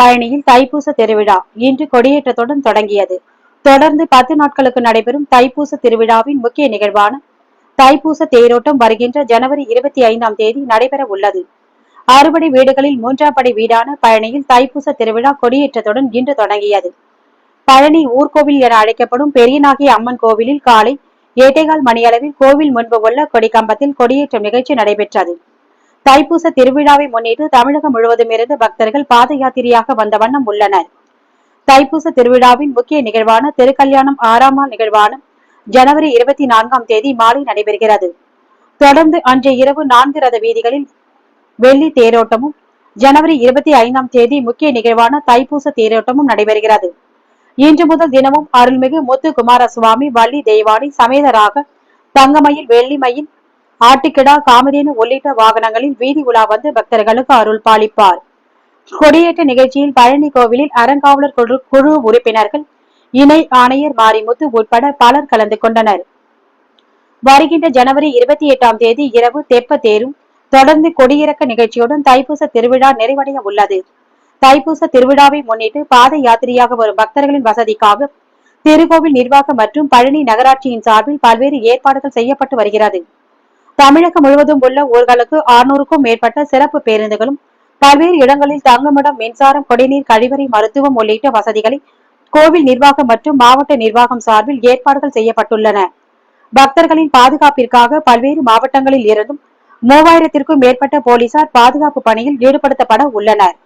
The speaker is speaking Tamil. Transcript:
பழனியில் தைப்பூச திருவிழா இன்று கொடியேற்றத்துடன் தொடங்கியது. தொடர்ந்து பத்து நாட்களுக்கு நடைபெறும் தைப்பூச திருவிழாவின் முக்கிய நிகழ்வான தைப்பூச தேரோட்டம் வருகின்ற ஜனவரி இருபத்தி ஐந்தாம் தேதி நடைபெற உள்ளது. அறுபடை வீடுகளில் மூன்றாம் படை வீடான பழனியில் தைப்பூச திருவிழா கொடியேற்றத்துடன் இன்று தொடங்கியது. பழனி ஊர்கோவில் என அழைக்கப்படும் பெரியநாகி அம்மன் கோவிலில் காலை ஏட்டைகால் மணியளவில் கோவில் முன்பு உள்ள கொடிக்கம்பத்தில் கொடியேற்றம் நிகழ்ச்சி நடைபெற்றது. தைப்பூச திருவிழாவை முன்னிட்டு தமிழகம் முழுவதும் இருந்து பக்தர்கள் பாத யாத்திரையாக வந்த வண்ணம் உள்ளனர். தைப்பூச திருவிழாவின் முக்கிய நிகழ்வான திருக்கல்யாணம் ஆறாம் நாள் நிகழ்வான ஜனவரி இருபத்தி நான்காம் தேதி மாலை நடைபெறுகிறது. தொடர்ந்து அன்றைய இரவு நான்கு ரத வீதிகளில் வெள்ளி தேரோட்டமும் ஜனவரி இருபத்தி ஐந்தாம் தேதி முக்கிய நிகழ்வான தைப்பூச தேரோட்டமும் நடைபெறுகிறது. இன்று முதல் தினமும் அருள்மிகு முத்து குமாரசுவாமி வள்ளி தெய்வானி சமேதராக தங்கமயில் வெள்ளிமயில் ஆட்டுக்கிடா காமதேனு உள்ளிட்ட வாகனங்களில் வீதி உலா வந்து பக்தர்களுக்கு அருள் பாலிப்பார். கொடியேற்ற நிகழ்ச்சியில் பழனி கோவிலில் அறங்காவலர் குழு குழு உறுப்பினர்கள் இணை ஆணையர் மாரிமுத்து உட்பட பலர் கலந்து கொண்டனர். வருகின்ற ஜனவரி இருபத்தி எட்டாம் தேதி இரவு தெப்ப தேரும் தொடர்ந்து கொடியிறக்க நிகழ்ச்சியுடன் தைப்பூச திருவிழா நிறைவடைய உள்ளது. தைப்பூச திருவிழாவை முன்னிட்டு பாத யாத்திரையாக வரும் பக்தர்களின் வசதிக்காக திருக்கோவில் நிர்வாகம் மற்றும் பழனி நகராட்சியின் சார்பில் பல்வேறு ஏற்பாடுகள் செய்யப்பட்டு வருகிறது. தமிழகம் முழுவதும் உள்ள ஊர்களுக்கு ஆறுநூறுக்கும் மேற்பட்ட சிறப்பு பேருந்துகளும் பல்வேறு இடங்களில் தங்குமிடம் மின்சாரம் குடிநீர் கழிவறை மருத்துவம் உள்ளிட்ட வசதிகளை கோவில் நிர்வாகம் மற்றும் மாவட்ட நிர்வாகம் சார்பில் ஏற்பாடுகள் செய்யப்பட்டுள்ளன. பக்தர்களின் பாதுகாப்பிற்காக பல்வேறு மாவட்டங்களில் இருந்தும் மூவாயிரத்திற்கும் மேற்பட்ட போலீசார் பாதுகாப்பு பணியில் ஈடுபடுத்தப்பட உள்ளனர்.